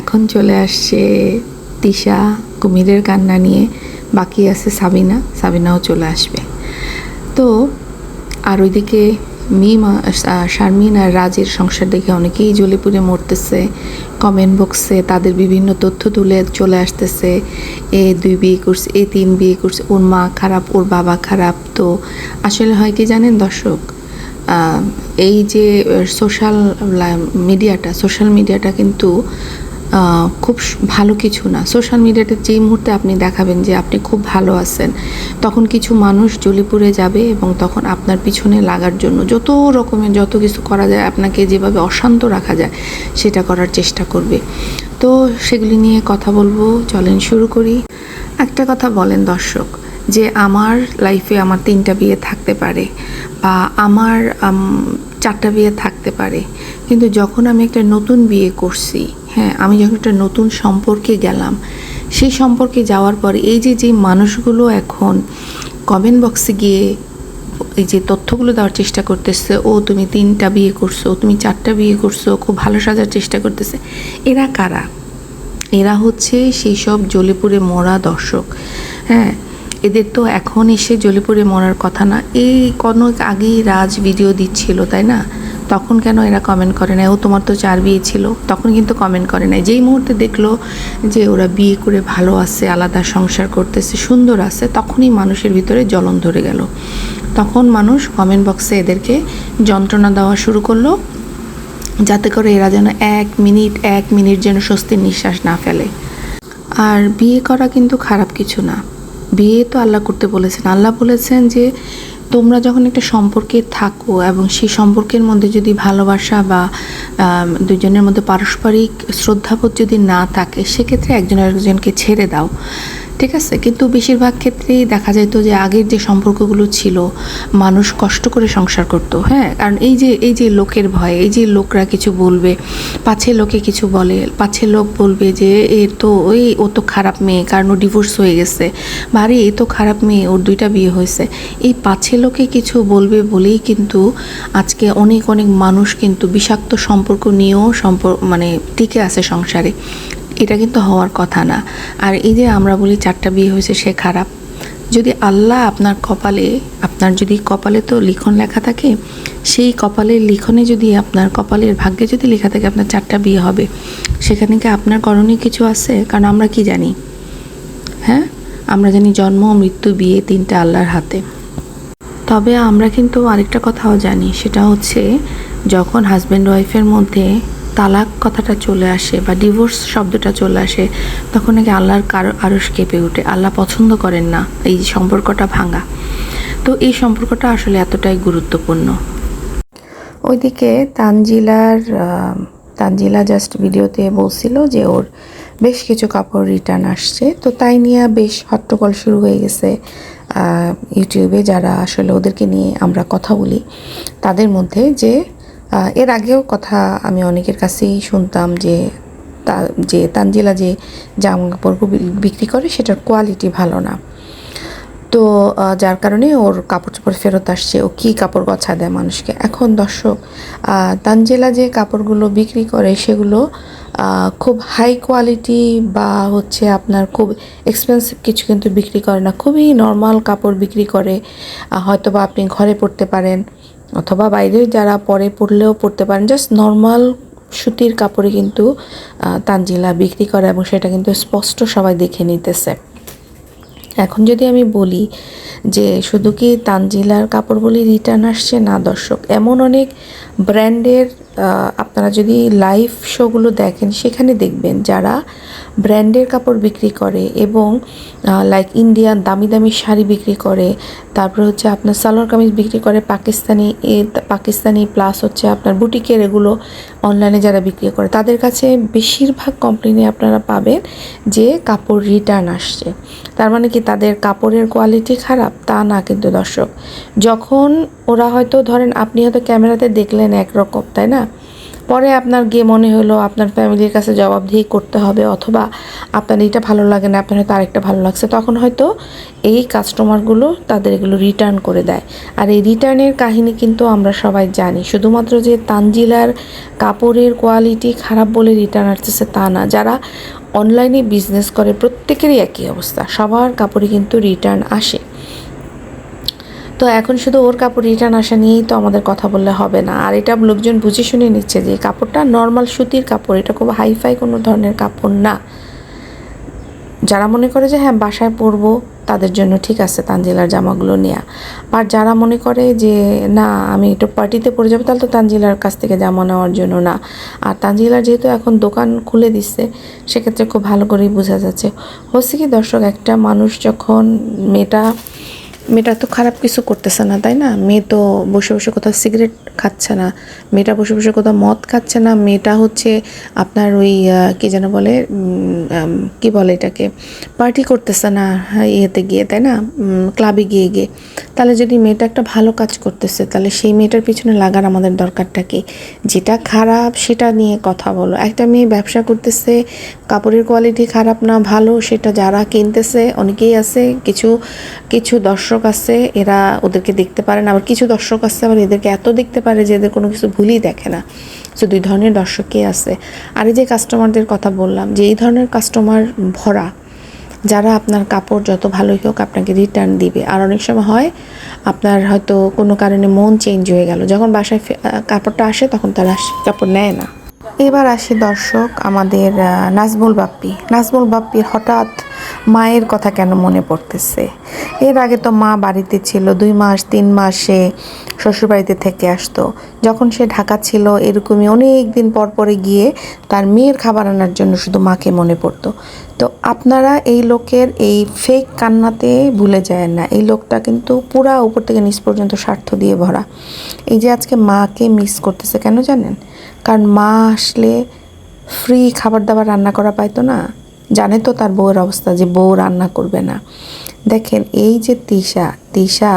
এখন চলে আসছে তিশা কুমিরের কান্না নিয়ে। বাকি আছে সাবিনা, সাবিনাও চলে আসবে। তো আর ওইদিকে মিম শারমিন আর রাজের সংসার দেখে অনেকেই জ্বলে পুড়ে মরতেছে কমেন্ট বক্সে তাদের বিভিন্ন তথ্য তুলে চলে আসতেছে। এ দুই বিয়ে করছে, এ তিন বিয়ে করছে, ওর মা খারাপ, ওর বাবা খারাপ। তো আসলে হয় কি জানেন দর্শক? এই যে সোশ্যাল মিডিয়াটা সোশ্যাল মিডিয়াটা কিন্তু খুব ভালো কিছু না। সোশ্যাল মিডিয়াতে যেই মুহূর্তে আপনি দেখাবেন যে আপনি খুব ভালো আছেন তখন কিছু মানুষ জ্বলে পুড়ে যাবে এবং তখন আপনার পিছনে লাগার জন্য যত রকমের যত কিছু করা যায় আপনাকে যেভাবে অশান্ত রাখা যায় সেটা করার চেষ্টা করবে। তো সেগুলি নিয়ে কথা বলব। চলেন শুরু করি। একটা কথা বলেন দর্শক যে আমার লাইফে আমার তিনটা বিয়ে থাকতে পারে বা আমার আম, চারটা বিয়ে থাকতে পারে। কিন্তু যখন আমি একটা নতুন বিয়ে করছি হ্যাঁ আমি যখন একটা নতুন সম্পর্কে গেলাম, সেই সম্পর্কে যাওয়ার পরে এই যে যে মানুষগুলো এখন কমেন্ট বক্সে গিয়ে এই যে তথ্যগুলো দেওয়ার চেষ্টা করতেছে, ও তুমি তিনটা বিয়ে করছ, তুমি চারটা বিয়ে করছ, খুব ভালো সাজার চেষ্টা করতেছে, এরা কারা? এরা হচ্ছে সেই সব জ্বলেপুরে মরা দর্শক। হ্যাঁ এদের তো এখন এসে জ্বলেপুরে মরার কথা না। এই কোনো আগেই রাজ ভিডিও দিচ্ছিল, তাই না? তখন কেন এরা কমেন্ট করে না ও তোমার তো চার বিয়ে ছিল। তখন কিন্তু কমেন্ট করে না যেই মুহূর্তে দেখল যে ওরা বিয়ে করে ভালো আছে, আলাদা সংসার করতেছে, সুন্দর আছে, তখনই মানুষের ভিতরে জ্বলন ধরে গেল। তখন মানুষ কমেন্ট বক্সে এদেরকে যন্ত্রণা দেওয়া শুরু করল, যাতে করে এরা যেন এক মিনিট এক মিনিট যেন স্বস্তির নিঃশ্বাস না ফেলে। আর বিয়ে করা কিন্তু খারাপ কিছু না। বিয়ে তো আল্লাহ করতে বলেছেন। আল্লাহ বলেছেন যে তোমরা যখন একটা সম্পর্কে থাকো এবং সেই সম্পর্কের মধ্যে যদি ভালোবাসা বা দুজনের মধ্যে পারস্পরিক শ্রদ্ধাবোধ যদি না থাকে, সেক্ষেত্রে একজন আরেকজনকে ছেড়ে দাও। ঠিক আছে? কিন্তু বেশিরভাগ ক্ষেত্রেই দেখা যেত যে আগের যে সম্পর্কগুলো ছিল, মানুষ কষ্ট করে সংসার করতো হ্যাঁ? কারণ এই যে এই যে লোকের ভয়, এই যে লোকরা কিছু বলবে, পাছে লোকে কিছু বলে, পাছে লোক বলবে যে, এ তো, ওই, ও তো খারাপ মেয়ে, কারণ ও ডিভোর্স হয়ে গেছে। বা, আরে, এ তো খারাপ মেয়ে, ওর দুইটা বিয়ে হয়েছে। এই পাছে লোকে কিছু বলবে বলেই কিন্তু আজকে অনেক অনেক মানুষ কিন্তু বিষাক্ত সম্পর্ক নিয়েও সম্পর্ক মানে টিকে আছে সংসারে। এটা কিন্তু হওয়ার কথা না। আর এই যে আমরা বলি চারটা বিয়ে হয়েছে, সে খারাপ। যদি আল্লাহ আপনার কপালে, আপনার যদি কপালে তো লিখন লেখা থাকে, সেই কপালের লিখনে যদি আপনার কপালের ভাগ্যে যদি লেখা থাকে আপনার চারটা বিয়ে হবে, সেখানে কি আপনার করণীয় কিছু আছে? কারণ আমরা কি জানি? হ্যাঁ? আমরা জানি জন্ম, মৃত্যু, বিয়ে তিনটা আল্লাহর হাতে। তবে আমরা কিন্তু আরেকটা কথাও জানি, সেটা হচ্ছে যখন হাজব্যান্ড ওয়াইফের মধ্যে তালাক কথাটা চলে আসে বা ডিভোর্স শব্দটা চলে আসে, তখন নাকি আল্লাহর কারও আরস কেঁপে ওঠে। আল্লাহ পছন্দ করেন না এই সম্পর্কটা ভাঙা। তো এই সম্পর্কটা আসলে এতটাই গুরুত্বপূর্ণ। ওইদিকে তানজিলার তানজিলা জাস্ট ভিডিওতে বলছিল যে ওর বেশ কিছু কাপড় রিটার্ন আসছে। তো তাই নিয়ে বেশ হট্টগোল শুরু হয়ে গেছে ইউটিউবে যারা আসলে ওদেরকে নিয়ে আমরা কথা বলি, তাদের মধ্যে যে এর আগেও কথা আমি অনেকের কাছেই শুনতাম যে তা, যে তানজিলা যে জামা কাপড় বিক্রি করে সেটার কোয়ালিটি ভালো না। তো যার কারণে ওর কাপড় চোপড় ফেরত আসছে। ও কী কাপড় গছা দেয় মানুষকে? এখন দর্শক তানজেলা যে কাপড়গুলো বিক্রি করে সেগুলো খুব হাই কোয়ালিটি বা হচ্ছে আপনার খুব এক্সপেন্সিভ কিছু কিন্তু বিক্রি করে না। খুবই নর্মাল কাপড় বিক্রি করে। হয়তো বা আপনি ঘরে পরতে পারেন। অথবা বাইরে যারা পরে পরলেও পরতে পারেন জাস্ট নর্মাল সুতির কাপড়ে কিন্তু তানজিলা বিক্রি করে এবং সেটা কিন্তু স্পষ্ট সবাই দেখে নিতেছে। এখন যদি আমি বলি যে শুধু কি তানজিলার কাপড় বলি রিটার্ন আসছে? না দর্শক, এমন অনেক ব্র্যান্ডের আপনারা যদি লাইভ শোগুলো দেখেন, সেখানে দেখবেন যারা ব্র্যান্ডের কাপড় বিক্রি করে এবং লাইক ইন্ডিয়ান দামি দামি শাড়ি বিক্রি করে। তারপর হচ্ছে আপনার সালোয়ার কামিজ বিক্রি করে পাকিস্তানি, এ, পাকিস্তানি প্লাস হচ্ছে আপনার বুটিকের এগুলো অনলাইনে যারা বিক্রি করে, তাদের কাছে বেশিরভাগ কমপ্লেনে আপনারা পাবেন যে কাপড় রিটার্ন আসছে। তার মানে কি তাদের কাপড়ের কোয়ালিটি খারাপ? তা না কিন্তু দর্শক। যখন ওরা হয়তো ধরেন আপনি হয়তো ক্যামেরাতে দেখলেন একরকম, তাই না? পরে আপনার গিয়ে মনে হলো আপনার ফ্যামিলির কাছে জবাবদিহি করতে হবে অথবা আপনার এইটা ভালো লাগে না, আপনার হয়তো আরেকটা ভালো লাগছে, তখন হয়তো এই কাস্টমারগুলো তাদের এগুলো রিটার্ন করে দেয়। আর এই রিটার্নের কাহিনী কিন্তু আমরা সবাই জানি, শুধুমাত্র যে তানজিলার কাপড়ের কোয়ালিটি খারাপ বলে রিটার্ন আসতেছে তা না, যারা অনলাইনে বিজনেস করে প্রত্যেকেরই একই অবস্থা, সবার কাপড়ে কিন্তু রিটার্ন আসে। তো এখন শুধু ওর কাপড় রিটার্ন আসা নিয়েই তো আমাদের কথা বললে হবে না। আর এটা লোকজন বুঝে শুনে নিচ্ছে যে কাপড়টা নর্মাল সুতির কাপড়, এটা খুব হাইফাই কোনো ধরনের কাপড় না। যারা মনে করে যে হ্যাঁ বাসায় পরবো, তাদের জন্য ঠিক আছে তানজিলার জামাগুলো নেওয়া আর যারা মনে করে যে না, আমি একটু পার্টিতে পরে যাব, তাহলে তো তানজিলার কাছ থেকে জামা নেওয়ার জন্য না। আর তানজিলার যেহেতু এখন দোকান খুলে দিচ্ছে, সেক্ষেত্রে খুব ভালো করেই বোঝা যাচ্ছে। হচ্ছে কি দর্শক, একটা মানুষ যখন মেয়েটা মেয়েটা তো খারাপ কিছু করতেছে না তাই না? মেয়ে তো বসে বসে কোথাও সিগারেট খাচ্ছে না মেয়েটা বসে বসে কোথাও মদ খাচ্ছে না মেয়েটা হচ্ছে আপনার ওই কি যেন বলে কি বলে এটাকে পার্টি করতেছে না হ্যাঁ, ইয়েতে গিয়ে তাই না? ক্লাবে গিয়ে গিয়ে। তাহলে যদি মেয়েটা একটা ভালো কাজ করতেছে, তাহলে সেই মেয়েটার পিছনে লাগার আমাদের দরকারটা কি? যেটা খারাপ সেটা নিয়ে কথা বলো। একটা মেয়ে ব্যবসা করতেছে, কাপড়ের কোয়ালিটি খারাপ না, ভালো, সেটা যারা কিনতেছে, অনেকেই আছে, কিছু কিছু দর্শক আছে, এরা ওদেরকে দেখতে পারে না, আবার কিছু দর্শক আছে, আবার এদেরকে এত দেখতে পারে যে এদের কোনো কিছু ভুলই দেখে না। সো দুই ধরনের দর্শকই আছে। আর এই যে কাস্টমারদের কথা বললাম, যে এই ধরনের কাস্টমার ভরা যারা আপনার কাপড় যত ভালোই হোক আপনাকে রিটার্ন দিবে। আর অনেক সময় হয়, আপনার হয়তো কোনো কারণে মন চেঞ্জ হয়ে গেল। যখন বাসায় কাপড়টা আসে, তখন তারা কাপড় নেয় না। এবার আসি দর্শক আমাদের নাজমুল বাপ্পি। নাজমুল বাপ্পির হঠাৎ মায়ের কথা কেন মনে পড়তেছে? এর আগে তো মা বাড়িতে ছিল, দুই মাস, তিন মাস শ্বশুরবাড়িতে থেকে আসতো। যখন সে ঢাকা ছিল, এরকমই অনেক দিন পর পরে গিয়ে তার মেয়ের খাবার আনার জন্য শুধু মাকে মনে পড়তো। তো আপনারা এই লোকের এই ফেক কান্নাতে ভুলে যায় না। এই লোকটা কিন্তু পুরা উপর থেকে নিচ পর্যন্ত স্বার্থ দিয়ে ভরা। এই যে আজকে মাকে মিস করতেছে কেন জানেন? কারণ মা আসলে ফ্রি খাবার দাবার রান্না করা পাইতো না। জানে তো তার বউয়ের অবস্থা যে বউ রান্না করবে না। দেখেন এই যে তিশা তিশা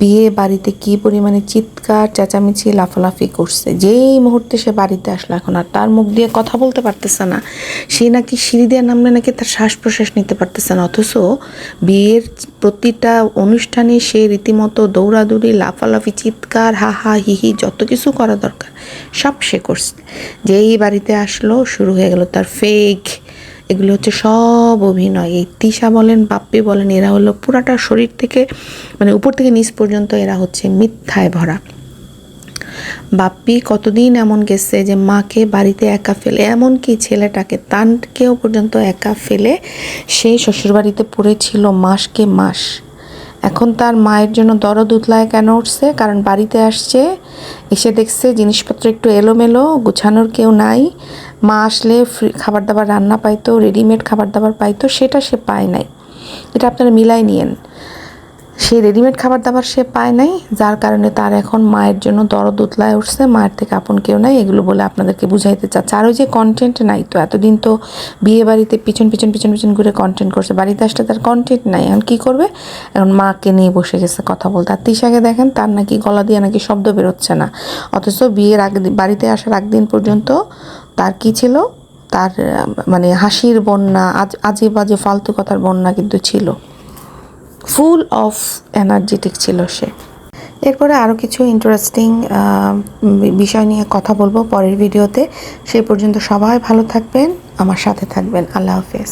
বিয়ে বাড়িতে কি পরিমাণে চিৎকার, চেঁচামেচি, লাফালাফি করছে। যেই মুহূর্তে সে বাড়িতে আসলো, এখন আর তার মুখ দিয়ে কথা বলতে পারতেছে না। সে নাকি সিঁড়ি দিয়ে নামলে নাকি তার শ্বাস প্রশ্বাস নিতে পারতেছে না, অথচ বিয়ের প্রতিটা অনুষ্ঠানে সে রীতিমতো দৌড়াদৌড়ি, লাফালাফি, চিৎকার, হা হা, হি হি, যত কিছু করা দরকার, সব সে করছে। যেই বাড়িতে আসলো, শুরু হয়ে গেল তার ফেক এগুলো হচ্ছে সব অভিনয়। এই তিশা বলেন, বাপ্পি বলেন, এরা হলো পুরাটা শরীর থেকে মানে উপর থেকে নিচ পর্যন্ত এরা হচ্ছে মিথ্যায় ভরা। বাপ্পি কতদিন এমন গেছে যে মাকে বাড়িতে একা ফেলে, এমনকি ছেলেটাকে তানকেও পর্যন্ত একা ফেলে, সেই শ্বশুরবাড়িতে পড়েছিল মাসকে মাস। এখন তার মায়ের জন্য দরদ উতলায় কেন উঠছে? কারণ বাড়িতে আসছে, এসে দেখছে জিনিসপত্র একটু এলোমেলো, গুছানোর কেউ নাই মা আসলে ফ্রি খাবার দাবার রান্না পাইতো রেডিমেড খাবার দাবার পাইতো, সেটা সে পায় নাই। এটা আপনারা মিলাই নিয়েন। সে রেডিমেড খাবার দাবার সে পায় নাই, যার কারণে তার এখন মায়ের জন্য দরদ উতলায় উঠছে, মায়ের থেকে আপন কেউ নাই, এগুলো বলে আপনাদেরকে বুঝাইতে চাচ্ছে। আর ওই যে কন্টেন্ট নাই তো, এতদিন তো বিয়ে বাড়িতে পিছন পিছন পিছন পিছন ঘুরে কন্টেন্ট করছে, বাড়িতে আসলে তার কন্টেন্ট নাই, এখন কী করবে? এখন মাকে নিয়ে বসে গেছে কথা বলতে। আর তিশাকে দেখেন, তার নাকি গলা দিয়ে নাকি শব্দ বেরোচ্ছে না, অথচ বিয়ের আগে, বাড়িতে আসার একদিন পর্যন্ত তার কি ছিল? তার মানে হাসির বন্যা, আজ আজে বাজে ফালতু কথার বন্যা কিন্তু ছিল। ফুল অফ এনার্জেটিক ছিল সে। এরপরে আরও কিছু ইন্টারেস্টিং বিষয় নিয়ে কথা বলব পরের ভিডিওতে সেই পর্যন্ত সবাই ভালো থাকবেন, আমার সাথে থাকবেন। আল্লাহ হাফেজ।